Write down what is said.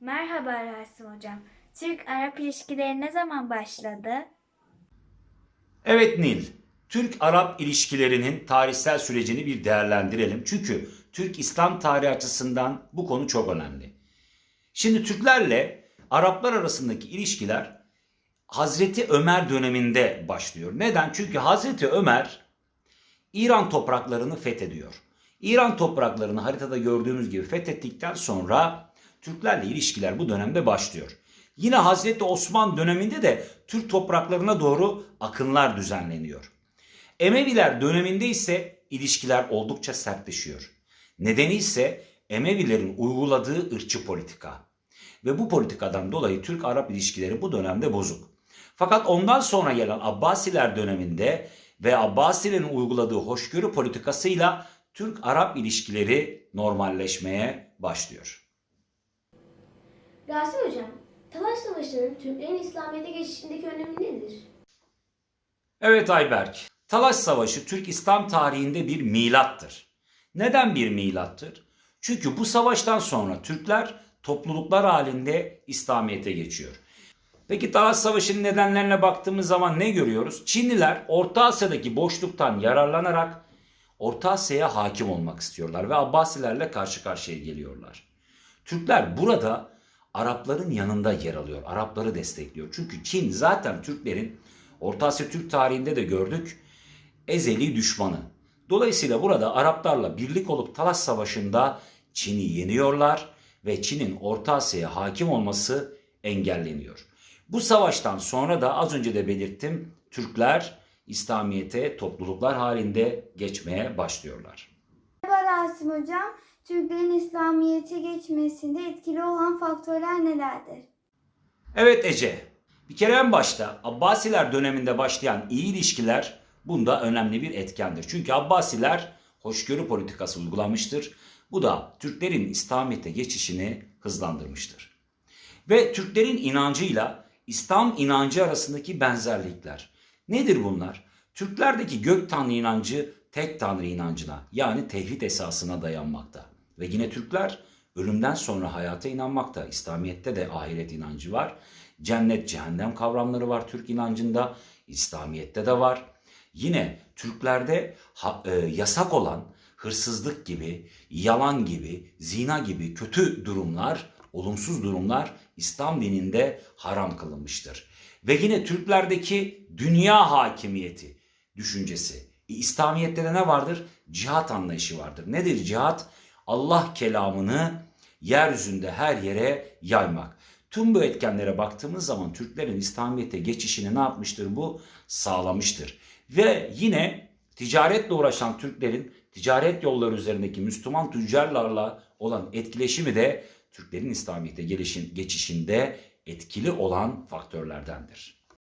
Merhaba Rasim Hocam. Türk-Arap ilişkileri ne zaman başladı? Evet Nil, Türk-Arap ilişkilerinin tarihsel sürecini bir değerlendirelim. Çünkü Türk-İslam tarihi açısından bu konu çok önemli. Şimdi Türklerle Araplar arasındaki ilişkiler Hazreti Ömer döneminde başlıyor. Neden? Çünkü Hazreti Ömer İran topraklarını fethediyor. İran topraklarını haritada gördüğümüz gibi fethettikten sonra Türklerle ilişkiler bu dönemde başlıyor. Yine Hazreti Osman döneminde de Türk topraklarına doğru akınlar düzenleniyor. Emeviler döneminde ise ilişkiler oldukça sertleşiyor. Nedeni ise Emevilerin uyguladığı ırkçı politika. Ve bu politikadan dolayı Türk-Arap ilişkileri bu dönemde bozuk. Fakat ondan sonra gelen Abbasiler döneminde ve Abbasilerin uyguladığı hoşgörü politikasıyla Türk-Arap ilişkileri normalleşmeye başlıyor. Rasim Hocam, Talaş Savaşı'nın Türklerin İslamiyet'e geçişindeki önemi nedir? Evet Ayberk, Talaş Savaşı Türk İslam tarihinde bir milattır. Neden bir milattır? Çünkü bu savaştan sonra Türkler topluluklar halinde İslamiyet'e geçiyor. Peki Talaş Savaşı'nın nedenlerine baktığımız zaman ne görüyoruz? Çinliler Orta Asya'daki boşluktan yararlanarak Orta Asya'ya hakim olmak istiyorlar ve Abbasilerle karşı karşıya geliyorlar. Türkler burada Arapların yanında yer alıyor. Arapları destekliyor. Çünkü Çin zaten Türklerin Orta Asya Türk tarihinde de gördük ezeli düşmanı. Dolayısıyla burada Araplarla birlik olup Talas Savaşı'nda Çin'i yeniyorlar ve Çin'in Orta Asya'ya hakim olması engelleniyor. Bu savaştan sonra da az önce de belirttim Türkler İslamiyet'e topluluklar halinde geçmeye başlıyorlar. Merhaba Rasim Hocam. Türklerin İslamiyet'e geçmesinde etkili olan faktörler nelerdir? Evet Ece. Bir kere en başta Abbasiler döneminde başlayan iyi ilişkiler bunda önemli bir etkendir. Çünkü Abbasiler hoşgörü politikası uygulamıştır. Bu da Türklerin İslamiyet'e geçişini hızlandırmıştır. Ve Türklerin inancıyla İslam inancı arasındaki benzerlikler. Nedir bunlar? Türklerdeki gök tanrı inancı tek tanrı inancına yani tevhid esasına dayanmakta. Ve yine Türkler ölümden sonra hayata inanmakta. İslamiyet'te de ahiret inancı var. Cennet, cehennem kavramları var Türk inancında. İslamiyet'te de var. Yine Türklerde ha- e, yasak olan hırsızlık gibi, yalan gibi, zina gibi kötü durumlar, olumsuz durumlar İslam dininde haram kılınmıştır. Ve yine Türklerdeki dünya hakimiyeti düşüncesi. E, İslamiyet'te de ne vardır? Cihat anlayışı vardır. Nedir cihat? Allah kelamını yeryüzünde her yere yaymak. Tüm bu etkenlere baktığımız zaman Türklerin İslamiyet'e geçişini ne yapmıştır bu? Sağlamıştır. Ve yine ticaretle uğraşan Türklerin ticaret yolları üzerindeki Müslüman tüccarlarla olan etkileşimi de Türklerin İslamiyet'e geçişinde etkili olan faktörlerdendir.